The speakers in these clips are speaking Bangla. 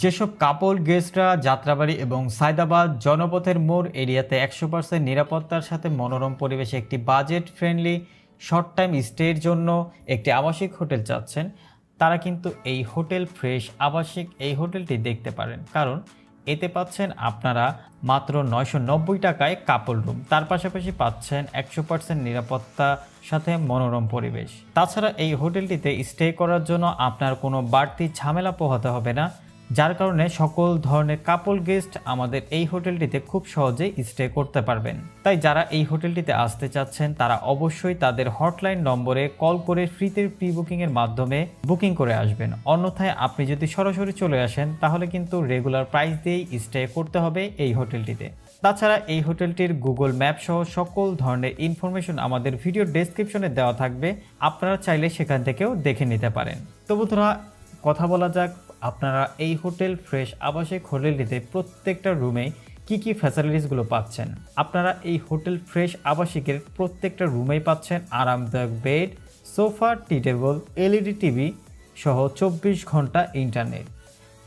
যেসব কাপল গেস্টরা যাত্রাবাড়ি এবং সায়দাবাদ জনপথের মোড় এরিয়াতে একশো পার্সেন্ট নিরাপত্তার সাথে মনোরম পরিবেশে একটি বাজেট ফ্রেন্ডলি শর্ট টাইম স্টের জন্য একটি আবাসিক হোটেল চাচ্ছেন, তারা কিন্তু এই হোটেল ফ্রেশ, আবাসিক এই হোটেলটি দেখতে পারেন। কারণ এতে পাচ্ছেন আপনারা মাত্র নয়শো নব্বই টাকায় কাপল রুম। তার পাশাপাশি পাচ্ছেন একশো পার্সেন্ট নিরাপত্তা সাথে মনোরম পরিবেশ। তাছাড়া এই হোটেলটিতে স্টে করার জন্য আপনার কোনো বাড়তি ঝামেলা পোহাতে হবে না। যার কারণে সকল ধরনের কাপল গেস্ট আমাদের এই হোটেলটিতে খুব সহজেই স্টে করতে পারবেন। তাই যারা এই হোটেলটিতে আসতে চাচ্ছেন, তারা অবশ্যই তাদের হটলাইন নম্বরে কল করে ফ্রিতে প্রি বুকিংয়ের মাধ্যমে বুকিং করে আসবেন। অন্যথায় আপনি যদি সরাসরি চলে আসেন, তাহলে কিন্তু রেগুলার প্রাইস দিয়েই স্টে করতে হবে এই হোটেলটিতে। তাছাড়া এই হোটেলটির গুগল ম্যাপ সহ সকল ধরনের ইনফরমেশন আমাদের ভিডিও ডেসক্রিপশনে দেওয়া থাকবে। আপনারা চাইলে সেখান থেকেও দেখে নিতে পারেন। তো বন্ধুরা, কথা বলা যাক আপনারা এই হোটেল ফ্রেশ আবাসিক হোটেলটিতে প্রত্যেকটা রুমে কি কি ফ্যাসিলিটিসগুলো পাচ্ছেন? আপনারা এই হোটেল ফ্রেশ আবাসিকের প্রত্যেকটা রুমেই পাচ্ছেন আরামদায়ক bed, sofa, tea table, LED TV সহ চব্বিশ ঘণ্টা ইন্টারনেট।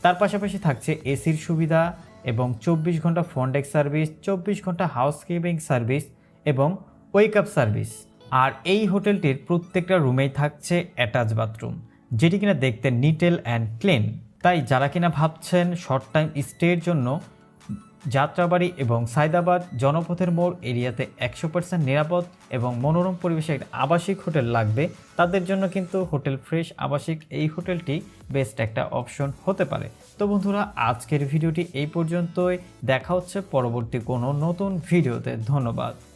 তার পাশাপাশি থাকছে এসির সুবিধা এবং চব্বিশ ঘণ্টা ফন্ডেক সার্ভিস, চব্বিশ ঘণ্টা হাউসকিপিং সার্ভিস এবং ওয়েক আপ সার্ভিস। আর এই হোটেলটির প্রত্যেকটা রুমেই থাকছে অ্যাটাচ বাথরুম। যেটি কিনা দেখতে নিটেল অ্যান্ড ক্লিন। তাই যারা কিনা ভাবছেন শর্ট টাইম স্টের জন্য যাত্রাবাড়ি এবং সায়দাবাদ জনপথের মোড় এরিয়াতে একশো পার্সেন্ট নিরাপদ এবং মনোরম পরিবেশে একটা আবাসিক হোটেল লাগবে, তাদের জন্য কিন্তু হোটেল ফ্রেশ আবাসিক এই হোটেলটি বেস্ট একটা অপশন হতে পারে। তো বন্ধুরা, আজকের ভিডিওটি এই পর্যন্তই। দেখা হচ্ছে পরবর্তী কোনো নতুন ভিডিওতে। ধন্যবাদ।